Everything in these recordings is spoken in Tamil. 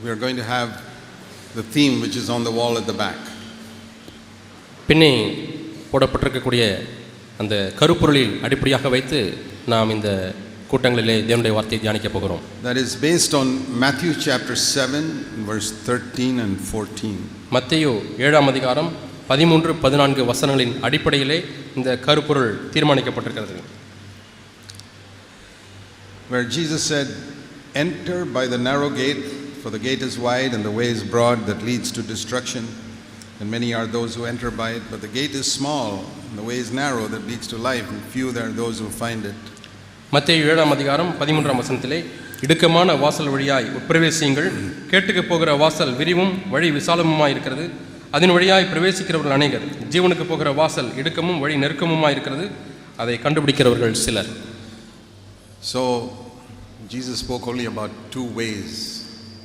we are going to have the theme which is on the wall at the back. பின்னே போடப்பட்டிருக்கக்கூடிய அந்த கருப்பொருளில் அடிப்படையாக வைத்து நாம் இந்த கூட்டங்களிலே தேவனுடைய வார்த்தையை தியானிக்கப் போகிறோம் That is based on Matthew chapter 7, verse 13 and 14. மத்தேயு ஏழாம் அதிகாரம் பதிமூன்று பதினான்கு வசனங்களின் அடிப்படையிலே இந்த கருப்பொருள் தீர்மானிக்கப்பட்டிருக்கிறது Where Jesus said, Enter by the narrow gate, for the gate is wide and the way is broad that leads to destruction, and many are those who enter by it. But the gate is small and the way is narrow that leads to life, and few there are those who find it. மத்தேயு ஏழாம் அதிகாரம் பதிமூன்றாம் வசனத்திலே இடுக்கமான வாசல் வழியாய் உட்பிரவேசியுங்கள் கேட்டுக்கு போகிற வாசல் விரிவும் வழி விசாலமுமாய் இருக்கிறது அதன் வழியாய் பிரவேசிக்கிறவர்கள் அநேகர் ஜீவனுக்கு போகிற வாசல் இடுக்கமும் வழி நெருக்கமுமாய் இருக்கிறது அதை கண்டுபிடிக்கிறவர்கள் சிலர் So, Jesus spoke only about two ways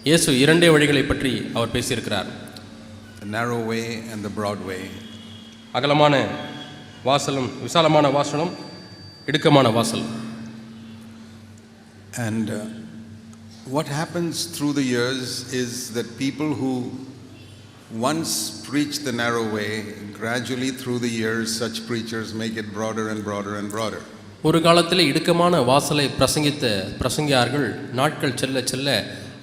இயேசு இரண்டே வழிகளை பற்றி அவர் பேசியிருக்கிறார் the narrow way and the broad way. அகலமான வாசலும் விசாலமான வாசலும் இடுக்கமான வாசல் And uh, what happens through the years is that people who once preached the narrow way, gradually through the years, such preachers make it broader and broader and broader. ஒரு காலத்தில் இடுக்கமான வாசலை பிரசங்கித்த பிரசங்கியார்கள் நாட்கள் செல்ல செல்ல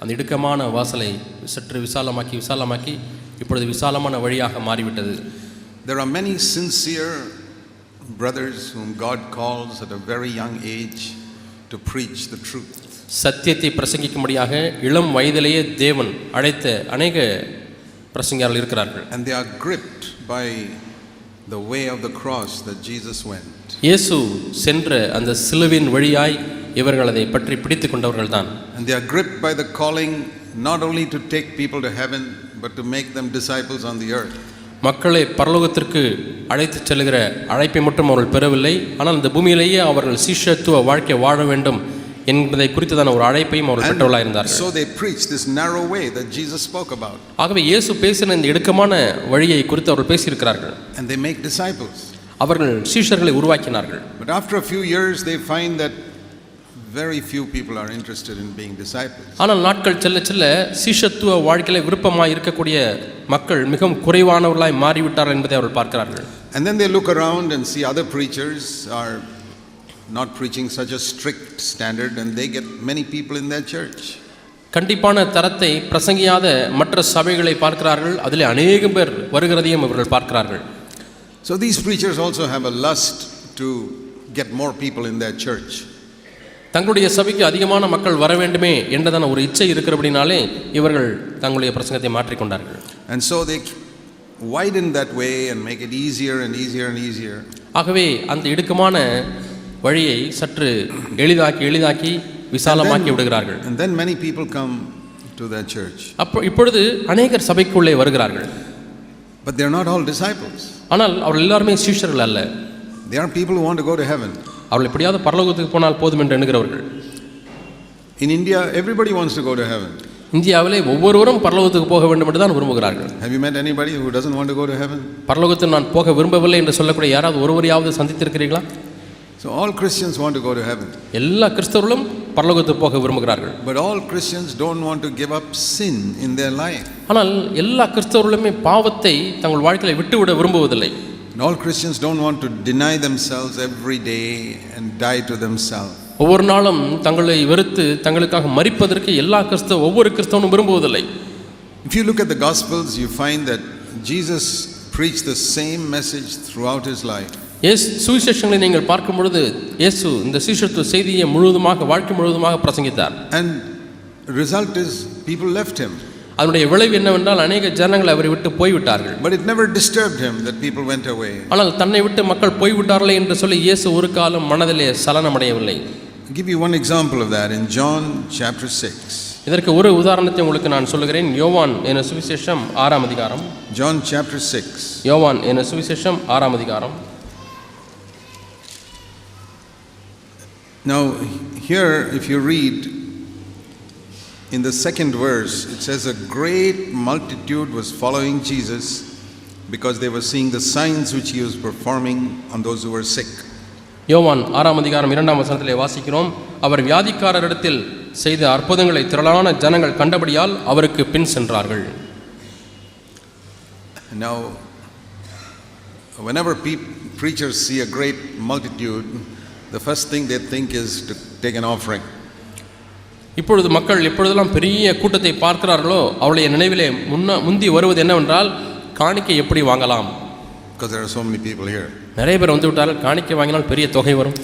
அந்த இடுக்கமான வாசலை சற்று விசாலமாக்கி விசாலமாக்கி இப்பொழுது விசாலமான வழியாக மாறிவிட்டது There are many sincere brothers whom God calls at a very young age to preach the truth. சத்தியத்தை பிரசங்கிக்கும்படியாக இளம் வயதிலேயே தேவன் அழைத்த அநேக பிரசங்கியார்கள் இருக்கிறார்கள் And they are gripped by the way of the cross that Jesus went. இயேசு சென்ற அந்த சிலுவின் வழியாய் இவர்கள் அதை பற்றி பிடித்து கொண்டவர்கள் தான் And they are gripped by the calling not only to take people to heaven, but to make them disciples on the earth. மக்களை பரலோகத்திற்கு அழைத்துச் செல்கிற அழைப்பை மட்டும் அவர்கள் பெறவில்லை ஆனால் இந்த பூமியிலேயே அவர்கள் சீஷத்துவ வாழ்க்கை வாழ வேண்டும் என்பதை குறித்ததான ஒரு அழைப்பையும் அவர்கள் பெற்றவர்களாக இருந்தார்கள் so they preach this narrow way that Jesus spoke about. ஆகவே இயேசு பேசின இந்த இடுக்கமான வழியை குறித்து அவர்கள் பேசியிருக்கிறார்கள் And they make disciples. அவர்கள் சீஷர்களை உருவாக்கினார்கள் But after a few years, they find that very few people are interested in being disciples. ஆனால் நாட்கள் செல்ல செல்ல சீஷத்துவ வாழ்க்கையில விருப்பமாய் இருக்கக்கூடிய மக்கள் மிகவும் குறைவானவர்களாய் மாறிவிட்டார்கள் என்பதை அவர்கள் பார்க்கிறார்கள் And then they look around and see other preachers are not preaching such a strict standard, and they get many people in their church. கண்டிப்பான தரத்தை பிரசங்கியாத மற்ற சபைகளை பார்க்கிறார்கள் அதில் அநேகம் பேர் வருகிறதையும் இவர்கள் பார்க்கிறார்கள் So these preachers also have a lust to get more people in their church. தங்களுடைய சபைக்கு அதிகமான மக்கள் வர வேண்டுமே என்றதான ஒரு இச்சை இருக்கிறபடினாலே இவர்கள் தங்களுடைய பிரசங்கத்தை மாற்றிக்கொண்டார்கள் And so they widen that way and make it easier and easier and easier. ஆகவே அந்த இடுக்கமான வழியை சற்று எளிதாக்கி எளிதாக்கி விசாலமாக்கி விடுகிறார்கள் And then many people come to their church. அப்போ இப்பொழுது அநேகர் சபைக்குள்ளே வருகிறார்கள் But they're not all disciples. ஆனால் அவர்கள் எல்லாருமே சீஷர்கள் அல்ல They are people who want to go to heaven. அவர்கள் எப்படியாவது பரலோகத்துக்கு போனால் போதும் என்று எண்ணுகிறவர்கள் In India, everybody wants to go to heaven. இந்தியாவிலே ஒவ்வொருவரும் பரலோகத்துக்கு போக வேண்டும் என்று தான் விரும்புகிறார்கள் Have you met anybody who doesn't want to go to heaven? பரலோகத்தில் நான் போக விரும்பவில்லை என்று சொல்லக்கூடிய யாராவது ஒருவரையாவது சந்தித்திருக்கிறீர்களா So all Christians want to go to heaven. எல்லா கிறிஸ்தவர்களும் பரலோகத்துக்கு போக விரும்புகிறார்கள் But all Christians don't want to give up sin in their life. ஆனால் எல்லா கிறிஸ்தவர்களுமே பாவத்தை தங்கள் வாழ்க்கையில விட்டுவிட விரும்புவதில்லை And all Christians don't want to deny themselves every day and die to themselves. ஒவ்வொரு நாளும் தங்களை வெறுத்து தங்களுக்காக மறிப்பதற்கு எல்லா கிறிஸ்தவ ஒவ்வொரு கிறிஸ்தவனும் விரும்புவதில்லை If you look at the Gospels, you find that Jesus preached the same message throughout his life. இயேசு சுவிசேஷங்களை நீங்கள் பார்க்கும் பொழுது இயேசு இந்த சீஷத்துவ செய்தியை முழுவதுமாக வாழ்க்கை முழுவதுமாக பிரசங்கித்தார் And result is people left him. அதனுடைய விளைவு என்னவென்றால் அநேக ஜனங்கள் அவரை விட்டு போய்விட்டார்கள் But it never disturbed him that people went away. ஆனால் தன்னை விட்டு மக்கள் போய்விட்டார்களே என்று சொல்லி இயேசு ஒரு காலம் மனதிலே சலனமடையவில்லை give you one example of that in John chapter 6. இதற்கு ஒரு உதாரணத்தை உங்களுக்கு நான் சொல்லுகிறேன் யோவான் என சுவிசேஷம் ஆறாம் அதிகாரம் John chapter 6. யோவான் என சுவிசேஷம் ஆறாம் அதிகாரம் Now, here, if you read in the second verse, it says, A great multitude was following Jesus because they were seeing the signs which he was performing on those who were sick. யோவான் ஆறாம் அதிகாரம் இரண்டாம் வசனத்திலே வாசிக்கிறோம் அவர் வியாதிக்காரரிடத்தில் செய்த அற்புதங்களை திரளான ஜனங்கள் கண்டபடியால் அவருக்கு பின் சென்றார்கள் Now, whenever peop preachers see a great multitude, the first thing they think is to take an offering. இப்பொழுது மக்கள் எப்பொழுதெல்லாம் பெரிய கூட்டத்தை பார்க்கிறார்களோ அவருடைய நினைவிலே முன்ன முந்தி வருவது என்னவென்றால் காணிக்கை எப்படி வாங்கலாம். நிறைய பேர் வந்து விட்டார்கள் காணிக்கை வாங்கினால் பெரிய தொகை வரும்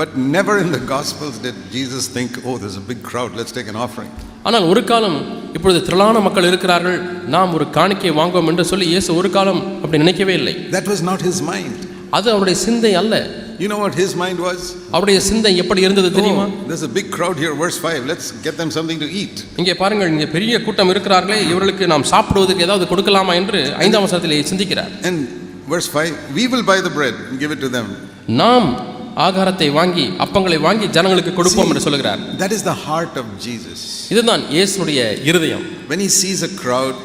But never in the Gospels did Jesus think, oh, there's a big crowd, let's take an offering. ஆனால் ஒரு காலம் இப்பொழுது திரளான மக்கள் இருக்கிறார்கள் நாம் ஒரு காணிக்கை வாங்குவோம் என்று சொல்லி இயேசு ஒரு காலம் அப்படி நினைக்கவே இல்லை That was not his mind. அது அவருடைய சிந்தை அல்ல You know what his mind was? அவருடைய சிந்தை எப்படி இருந்தது தெரியுமா Oh, there's a big crowd here, verse 5, let's get them something to eat. இங்கே பாருங்கள் இங்கே பெரிய கூட்டம் இருக்கிறார்களே இவர்களுக்கு நாம் சாப்பிடுவதற்கு ஏதாவது கொடுக்கலாமா என்று ஐந்தாம் வசனத்திலே சிந்திக்கிறார் And verse 5, we will buy the bread and give it to them. நாம் ஆகாரத்தை வாங்கி அப்பங்களை வாங்கி ஜனங்களுக்கு கொடுப்போம் என்று சொல்கிறார் That is the heart of Jesus. இதுதான் இயேசுடைய இருதயம் When he sees a crowd,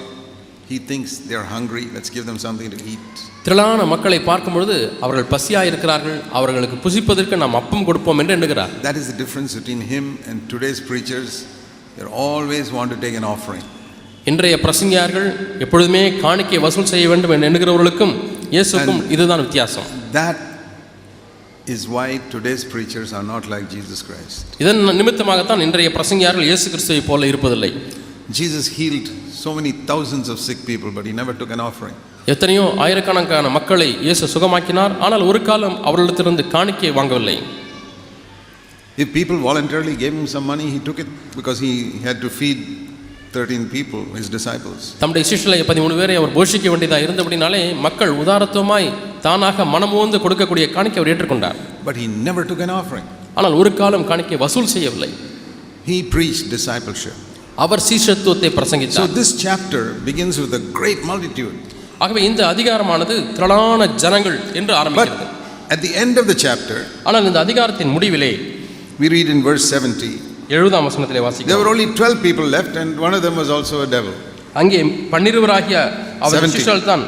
he thinks they're hungry, let's give them something to eat. திரளான மக்களை பார்க்கும் பொழுது அவர்கள் பசியாக இருக்கிறார்கள் அவர்களுக்கு புசிப்பதற்கு நாம் அப்பம் கொடுப்போம் என்று எண்ணுகிறார் the difference between him and today's preachers. They always want to take an offering. இன்றைய பிரசங்கியார்கள் எப்பொழுதுமே காணிக்கை வசூல் செய்ய வேண்டும் என்று எண்ணுகிறவர்களுக்கும் இயேசுக்கும் இதுதான் வித்தியாசம் That is why today's preachers are not like Jesus Christ. இதன் நிமித்தமாகத்தான் இன்றைய பிரசங்கியார்கள் இயேசு கிறிஸ்துவை போல இருப்பதில்லை Jesus healed so many thousands of sick people, but he never took an offering. எத்தனையோ ஆயிரக்கணக்கான மக்களை இயேசு சுகமாக்கினார் ஆனால் ஒரு காலம் அவர்களிடத்திலிருந்து காணிக்கை வாங்கவில்லை If people voluntarily gave him some money, he took it because he had to feed 13 people, his disciples. தம்முடைய சிஷ்யலை பதிமூணு பேரை அவர் போஷிக்க வேண்டியதாக இருந்தபடினாலே மக்கள் உதாரத்துவமாய் தானாக மனமுவந்து கொடுக்கக்கூடிய காணிக்கை அவர் ஏற்றுக்கொண்டார் But he never took an offering. ஆனால் ஒரு காலம் காணிக்கை வசூல் செய்யவில்லை He preached discipleship. Our சீஷத்துவத்தை So பிரசங்கித்தார் this chapter begins with a great multitude. ஆகவே இந்த அதிகாரமானது திரளான ஜனங்கள் என்று ஆரம்பிக்கிறது at the end of the chapter, ஆனால் இந்த அதிகாரத்தின் முடிவிலே we read in verse 70, எழுபதாம் வசனத்திலே there வாசிக்கிறோம் were only 12 people left, and one of them was also a devil. அங்கே பன்னிருவராகிய அவர் 70. சிஷ்யர்கள் தான்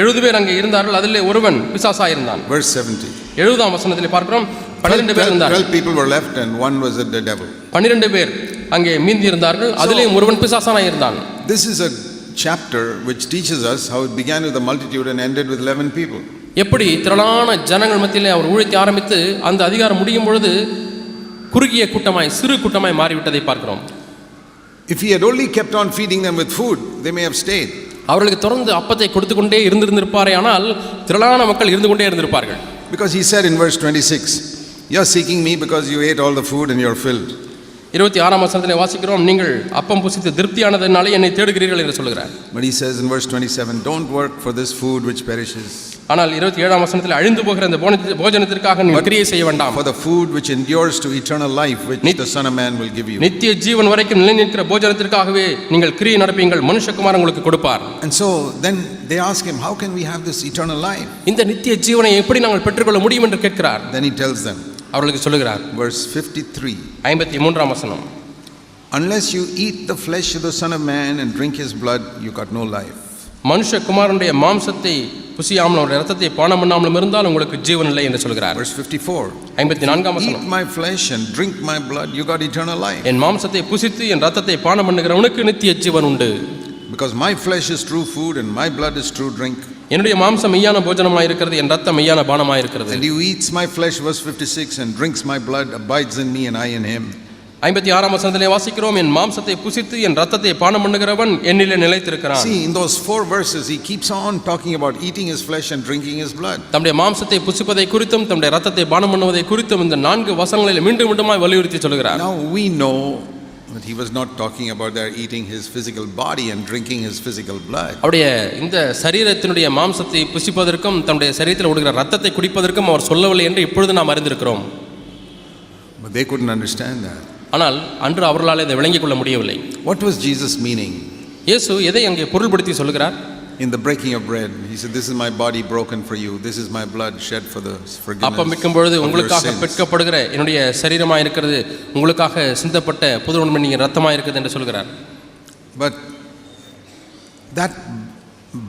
எழுபது பேர் அங்கே இருந்தார்கள் அதிலே ஒருவன் பிசாசாயிருந்தான் Verse 70. எழுபதாம் வசனத்திலே பார்க்கிறோம் பன்னிரெண்டு பேர் 12, இருந்தார்கள் 12 people were left, and one was a devil. பன்னிரெண்டு பேர் அங்கே மீந்தி இருந்தார்கள் அதிலேயும் ஒருவன் பிசாசானாய் இருந்தான் This is a chapter which teaches us how it began with a multitude and ended with 11 people. எப்படி திரளான ஜனங்கள் மத்தியிலே அவர் ஊழியத்தை ஆரம்பித்து அந்த அதிகாரம் முடியும் பொழுது குறுகிய கூட்டமாய் சிறு கூட்டமாய் மாறிவிட்டதை பார்க்கிறோம் If he had only kept on feeding them with food, they may have stayed. அவர்களுக்கு தொடர்ந்து அப்பத்தை கொடுத்து கொண்டே இருந்திருந்திருப்பாரே ஆனால் திரளான மக்கள் இருந்து கொண்டே இருந்திருப்பார்கள் Because he said in verse 26, You're seeking me because you ate all the food and you're filled. இருபத்தி ஆறாம் வசனத்திலே வாசிக்கிறோம் நீங்கள் அப்பம் புசித்து திருப்தியானதுனாலே என்னை தேடுகிறீர்கள் என்று சொல்கிறார் But he says in verse 27, Don't work for this food which perishes, ஆனால் இருபத்தி ஏழாம் வசனத்தில் அழிந்து போகிற இந்த போன- போஜனத்திற்காக நீ கிரியை செய்ய வேண்டாம். for the food which endures to eternal life, which the Son of Man will give you. நித்திய ஜீவன் வரைக்கும் நிலை நிற்கிற போஜனத்திற்காகவே நீங்கள் கிரியை நடப்பீங்கள் மனுஷகுமார் உங்களுக்கு கொடுப்பார். And so then they ask him, How can we have this eternal life? இந்த நித்திய ஜீவனை எப்படி நாங்கள் பெற்றுக்கொள்ள முடியும் என்று கேட்கிறார். Then he tells them, அவர்களுக்கு சொல்லுகிறார் verse 53, ஐம்பத்தி மூன்றாம் வசனம் Unless you eat the flesh of the Son of Man and drink his blood, you got no life. மனுஷகுமாரனுடைய மாம்சத்தை புசியாமலும் அவருடைய ரத்தத்தை பானம் பண்ணாமலும் இருந்தால் உங்களுக்கு ஜீவன் இல்லை என்று சொல்கிறார் Verse 54, ஐம்பத்தி நான்காம் Eat வசனம் my flesh and drink my blood, you got eternal life. என் மாம்சத்தை புசித்து என் ரத்தத்தை பானம் பண்ணுகிறவனுக்கு நித்திய ஜீவன் உண்டு Because my flesh is true food and my blood is true drink. என்னுடைய மாம்சம் மெய்யான போஜனமாய் இருக்கிறது என் ரத்தம் மெய்யான பானமாய் இருக்கிறது And he who eats my flesh, verse 56, and drinks my blood abides in me and I in him. ஐம்பத்தி ஆறாம் வசனத்திலே வாசிக்கிறோம் என் மாம்சத்தை புசித்து என் ரத்தத்தை பானம் பண்ணுகிறவன் என்னிலே நிலைத்திருக்கிறான் See, in those four verses, he keeps on talking about eating his flesh and drinking his blood. தம்முடைய மாம்சத்தை புசிப்பதை குறித்தும் தம்முடைய ரத்தத்தை பானம் பண்ணுவதை குறித்தும் இந்த நான்கு வசனங்களில் மீண்டும் மீண்டுமாய் வலியுறுத்தி சொல்கிறார் Now we know that he was not talking about their eating his physical body and drinking his physical blood. அவருடைய இந்த சரீரத்தினுடைய மாம்சத்தை புசிப்பதற்கும் தம்முடைய சரீரத்தில் ஓடுகிற ரத்தத்தை குடிப்பதற்கும் அவர் சொல்லவில்லை என்று இப்பொழுது நாம் அறிந்திருக்கிறோம் But they couldn't understand that. ஆனால் அன்று அவர்களால் இதை விளங்கிக் கொள்ள முடியவில்லை What was Jesus meaning இயேசு எதை அங்கே பொருள்படுத்தி சொல்கிறார் in the breaking of bread? He said, This is my body broken for you. This is my blood shed for the forgiveness அப்பம் விற்கும் பொழுது of your உங்களுக்காக sins." பெற்கப்படுகிற என்னுடைய சரீரமாக இருக்கிறது உங்களுக்காக சிந்தப்பட்ட புது உண்மை ரத்தமாக இருக்குது என்று சொல்கிறார் But that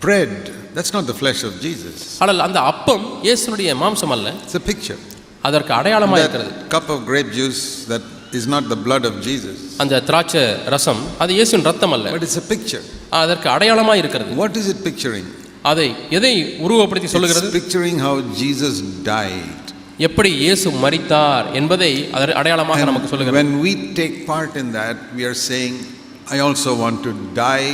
bread, that's not the flesh of Jesus. ஆனால் அந்த அப்பம் இயேசுனுடைய மாம்சம் அல்ல It's a picture. அதற்கு அடையாளமாக இருக்கிறது That cup of grape juice is not the blood of Jesus, அந்த திராட்சை ரசம் அது இயேசுவின் ரத்தம் அல்ல but it's a picture. அதற்கு அடையாளமாக இருக்கிறது What is it picturing? அதை எதை உருவப்படுத்தி சொல்லுகிறது picturing how Jesus died. எப்படி இயேசு மரித்தார் என்பதை அதற்கு அடையாளமாக நமக்கு சொல்லுகிறது when we take part in that, we are saying, I also want to die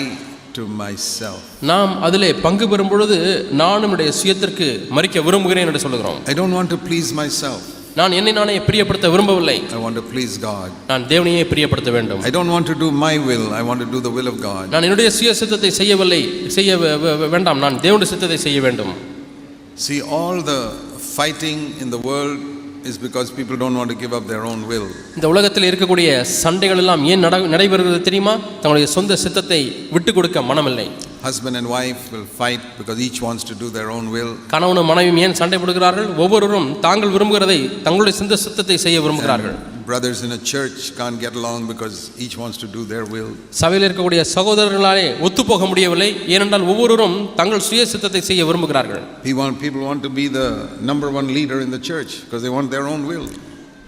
to myself. நாம் அதிலே பங்கு பெறும் பொழுது நானும் என்னுடைய சுயத்திற்கு மறிக்க விரும்புகிறேன் என்று சொல்லுகிறோம் I don't want to please myself. நான் என்னை நானே பிரியப்படுத்த விரும்பவில்லை I want to please God. நான் தேவனையே பிரியப்படுத்த வேண்டும் I don't want to do my will. I want to do the will of God. நான் என்னுடைய சுய சித்தத்தை செய்யவில்லை செய்ய வேண்டாம் நான் தேவனுடைய சித்தத்தை செய்ய வேண்டும் See, all the fighting in the world is because people don't want to give up their own will. இந்த உலகத்தில் இருக்கக்கூடிய சண்டைகள் எல்லாம் ஏன் நட நடைபெறுகிறது தெரியுமா தங்களுடைய சொந்த சித்தத்தை விட்டு கொடுக்க மனமில்லை Husband and wife will fight because each wants to do their own will. கணவனும் மனைவியும் ஏன் சண்டை போடுகிறார்கள் ஒவ்வொருவரும் தாங்கள் விரும்புகிறதை தங்களுடைய சொந்த சித்தத்தை செய்ய விரும்புகிறார்கள் Brothers in a church can't get along because each wants to do their will. சபையில் இருக்கக்கூடிய சகோதரர்களாலே ஒத்துப்போக முடியவில்லை ஏனென்றால் ஒவ்வொருவரும் தங்கள் சுய சித்தத்தை செய்ய விரும்புகிறார்கள் People want, people want to be the number one leader in the church because they want their own will.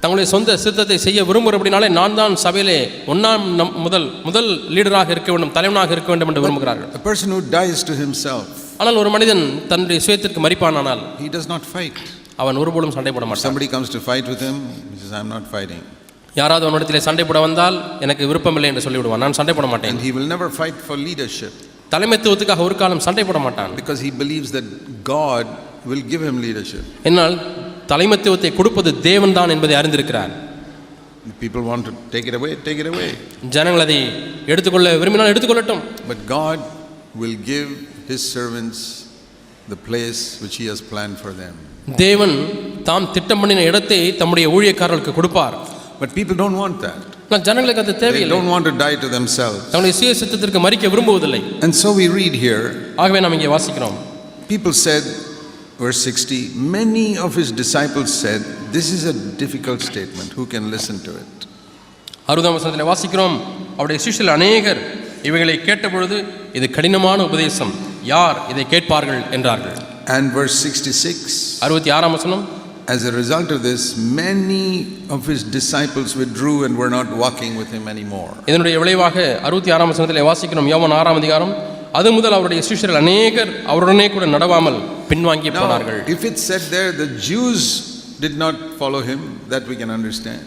தங்களுடைய சொந்த சித்தத்தை செய்ய விரும்புகிறபடினாலே நான் தான் சபையிலே ஒன்றாம் நம் முதல் முதல் லீடராக இருக்க வேண்டும் தலைவனாக இருக்க வேண்டும் என்று விரும்புகிறார்கள் A person who dies to himself, ஆனால் ஒரு மனிதன் தன்னுடைய சுயத்திற்கு மறிப்பானானால் he does not fight. அவன் ஒருபோதும் சண்டை போட மாட்டான் Somebody comes to fight with him, he says, I'm not fighting. யாராவது அவனிடத்திலே சண்டை போட வந்தால் எனக்கு விருப்பமில்லை என்று சொல்லிவிடுவான் நான் சண்டை போட மாட்டேன் And he will never fight for leadership தலைமைத்துவத்துக்காக ஒரு காலம் சண்டை போட மாட்டான் because he believes that God will give him leadership. என்னால் தலைமைத்துவத்தை கொடுப்பது தேவன் தான் என்பதை அறிந்திருக்கிறார் If People want to take it away, take it away. ஜனங்கள் அதை எடுத்துக்கொள்ள விரும்பினால் எடுத்துக்கொள்ளட்டும் But God will give his servants the place which he has planned for them. தேவன் தாம் திட்டம் பண்ணின இடத்தை தம்முடைய ஊழியக்காரர்களுக்கு கொடுப்பார் But people don't want that. ஆனால் ஜனங்களுக்கு அது They தேவையில்லை don't want to die to themselves. தங்களுடைய சுய சித்தத்திற்கு மறிக்க விரும்புவதில்லை And so we read here, ஆகவே நாம் இங்கே வாசிக்கிறோம் people said, verse 60, many of his disciples said, This is a difficult statement. Who can listen to it? அறுபதாம் வசனத்தில் வாசிக்கிறோம் அவருடைய சிஷ்யர்கள் அநேகர் இவைகளை கேட்டபொழுது இது கடினமான உபதேசம் யார் இதை கேட்பார்கள் என்றார்கள் And verse 66, அறுபத்தி ஆறாம் வசனம் as a result of this, many of his disciples withdrew and were not walking with him anymore. இதனுடைய விளைவாக அறுபத்தி ஆறாம் வசனத்தில் வாசிக்கிறோம் யோவான் ஆறாம் அதிகாரம் அது முதல் அவருடைய சிஷ்யர்கள் அநேகர் அவருடனே கூட நடவாமல் பின்வாங்கி Now, போனார்கள் if it said there the Jews did not follow him, that we can understand.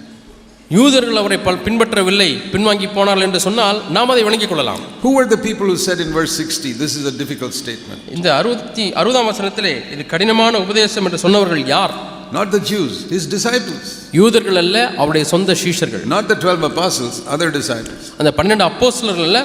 யூதர்கள் அவரை பல் பின்பற்றவில்லை பின்வாங்கி போனார்கள் என்று சொன்னால் நாம் அதை விளங்கிக் கொள்ளலாம் Who were the people who said in verse 60, This is a difficult statement? இந்த அறுபத்தி அறுபதாம் வசனத்திலே இது கடினமான உபதேசம் என்று சொன்னவர்கள் யார் Not the Jews, his disciples. யூதர்கள் அல்ல அவருடைய சொந்த சீஷர்கள் Not the 12 apostles, other disciples. அந்த பன்னெண்டு அப்போஸ்தலர்கள் அல்ல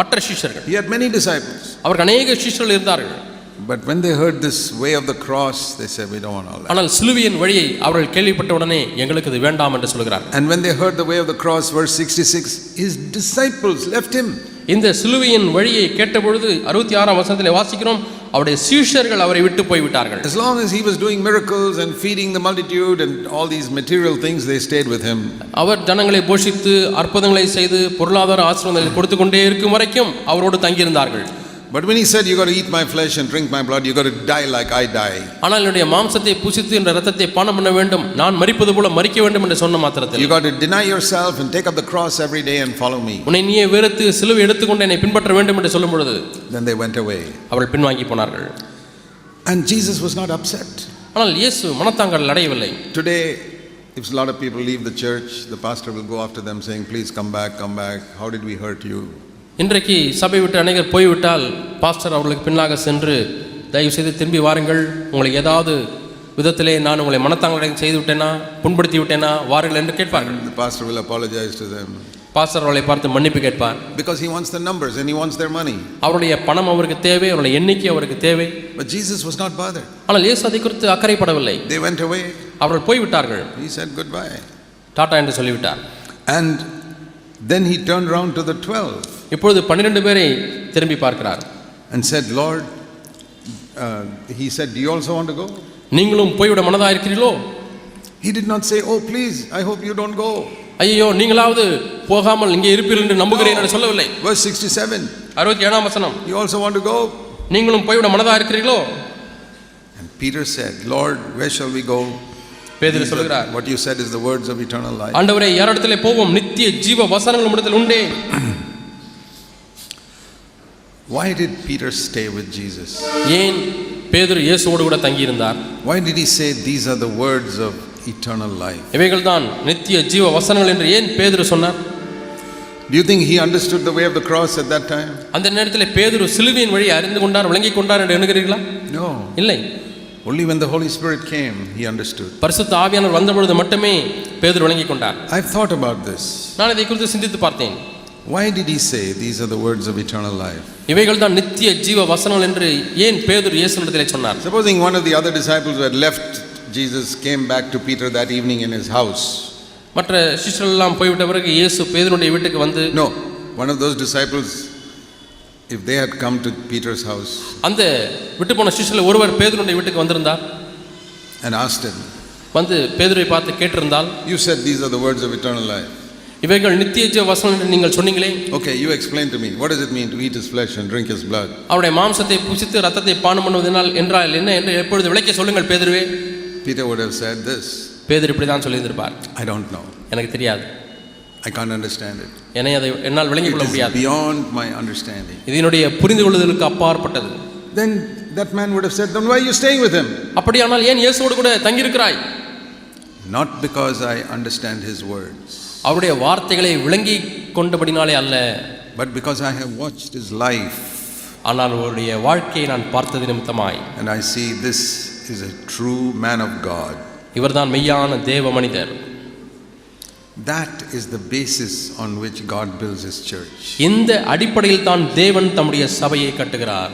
மற்ற சீஷர்கள் He had many disciples. அவருக்கு அநேக சீஷர்கள் இருந்தார்கள் But when they heard this way of the cross, they said, We don't want all that. ஆனால் சிலுவையின் வழியை அவர்கள் கேள்விப்பட்ட உடனே எங்களுக்கு இது வேண்டாம் என்று சொல்கிறார் And when they heard the way of the cross, verse 66, his disciples left him. இந்த சிலுவையின் வழியை கேட்டபொழுது அறுபத்தி ஆறாம் வசனத்தில் வாசிக்கிறோம் அவருடைய சீஷர்கள் அவரை விட்டு போய்விட்டார்கள் As long as he was doing miracles and feeding the multitude and all these material things, they stayed with him. அவர் ஜனங்களை போஷித்து அற்புதங்களை செய்து பொருளாதார ஆசிரியங்களை கொடுத்து கொண்டே இருக்கும் வரைக்கும் அவரோடு தங்கியிருந்தார்கள் But when he said, You got to eat my flesh and drink my blood, you got to die like I die. ஆனால் என்னுடைய மாம்சத்தை புசித்து என்ற ரத்தத்தை பானம் பண்ண வேண்டும் நான் மரிப்பது போல மறிக்க வேண்டும் என்று சொன்ன மாத்திரத்தில் You got to deny yourself and take up the cross every day and follow me. உன்னை நீயே வெறுத்து சிலுவை எடுத்துக்கொண்டு என்னை பின்பற்ற வேண்டும் என்று சொல்லும் பொழுது Then they went away. அவர்கள் பின்வாங்கி போனார்கள் And Jesus was not upset. ஆனால் இயேசு மனத்தாங்கள் அடையவில்லை Today, if a lot of people leave the church, the pastor will go after them saying, Please come back, come back. How did we hurt you? இன்றைக்கு சபை விட்டு அநேகர் போய்விட்டால் பாஸ்டர் அவர்களுக்கு பின்னாக சென்று தயவு செய்து திரும்பி வாருங்கள் உங்களை ஏதாவது விதத்திலே நான் உங்களை மனத்தாங்களை செய்து விட்டேனா புண்படுத்தி விட்டேனா வாருங்கள் என்று கேட்பார்கள் pastor will apologize to them pastor அவர்களை பார்த்து மன்னிப்பு கேட்பார் because he wants the numbers and he wants their money. அவருடைய பணம் அவருக்கு தேவை அவருடைய எண்ணிக்கை அவருக்கு தேவை But Jesus was not bothered. ஆனால் இயேசு அதை குறித்து அக்கறைப்படவில்லை They went away. அவர்கள் போய்விட்டார்கள் He said goodbye. டாடா என்று சொல்லிவிட்டார் And then he turned around to the 12 இப்பொழுது பன்னிரெண்டு பேரை திரும்பி பார்க்கிறார் and said, Lord, uh, he said, Do you also want to go? நீங்களும் போய்விட மனதாக இருக்கிறீர்களோ He did not say, Oh, please, I hope you don't go. ஐயோ நீங்களாவது போகாமல் இங்கே இருப்பீர்கள் என்று நம்புகிறேன் என்று சொல்லவில்லை Verse 67, அறுபத்தி ஏழாம் வசனம் You also want to go? நீங்களும் போய்விட மனதாக இருக்கிறீர்களோ And Peter said, Lord, where shall we go? பேதுரு These are- சொல்கிறார் what you said is the words of eternal life. ஆண்டவரே யாரிடத்திலே போவோம் நித்திய ஜீவ வசனங்கள் இடத்தில் உண்டே Why did Peter stay with Jesus? ஏன் பேதுரு இயேசுவோடு கூட தங்கியிருந்தார் Why did he say these are the words of eternal life? இவைகள்தான் நித்திய ஜீவ வசனங்கள் என்று ஏன் பேதுரு சொன்னார் Do you think he understood the way of the cross at that time? அந்த நேரத்தில் பேதுரு சிலுவையின் வழி அறிந்து கொண்டார் விளங்கிக் கொண்டார் என்று எண்ணுகிறீர்களா No. இல்லை Only when the Holy Spirit came, he understood. பரிசுத்த ஆவியானவர் வந்த பொழுது மட்டுமே பேதுரு விளங்கிக் கொண்டார் I've thought about this. நான் இதை குறித்து சிந்தித்து பார்த்தேன் Why did he say these are the words of eternal life? இவைகள் தான் நித்திய ஜீவ வசனங்கள் என்று ஏன் பேதுரு இயேசுனிடத்திலே சொன்னார் Supposing one of the other disciples who had left Jesus came back to Peter that evening in his house. மற்ற சிஷ்யர்கள் எல்லாம் போய்விட்ட பிறகு இயேசு பேதுருடைய வீட்டுக்கு வந்து No, one of those disciples, if they had come to Peter's house அந்த விட்டு போன சிஷ்யர்கள் ஒருவர் பேதுருடைய வீட்டுக்கு வந்திருந்தார் and asked him, வந்து பேதுருவை பார்த்து கேட்டிருந்தால் You said these are the words of eternal life. இவைகள் நித்திய ஜீவ வசனம் என்று நீங்கள் சொன்னீங்களே Okay, you explain to me. What does it mean to eat his flesh and drink his blood? அவருடைய மாம்சத்தை புசித்து ரத்தத்தை பானம் பண்ணுவதனால் என்றால் என்ன என்று எப்பொழுது விளக்க சொல்லுங்கள் பேதுருவே Peter would have said this பேதுரு இப்படி தான் சொல்லியிருந்திருப்பார் I don't know. எனக்கு தெரியாது I can't understand it. என்னை அதை என்னால் விளங்கிக் It கொள்ள is முடியாது beyond my understanding. இதனுடைய புரிந்து கொள்ளுதலுக்கு அப்பாற்பட்டது Then that man would have said, Then why are you staying with him? அப்படியானால் ஏன் இயேசுவோடு கூட தங்கியிருக்கிறாய் Not because I understand his words, அவருடைய வார்த்தைகளை விளங்கி கொண்டபடினாலே அல்ல but because I have watched his life ஆனால் அவருடைய வாழ்க்கையை நான் பார்த்தது நிமித்தமாய் and I see this is a true man of God. இவர்தான் மெய்யான தேவ மனிதர் That is the basis on which God builds his church. இந்த அடிப்படையில் தான் தேவன் தம்முடைய சபையை கட்டுகிறார்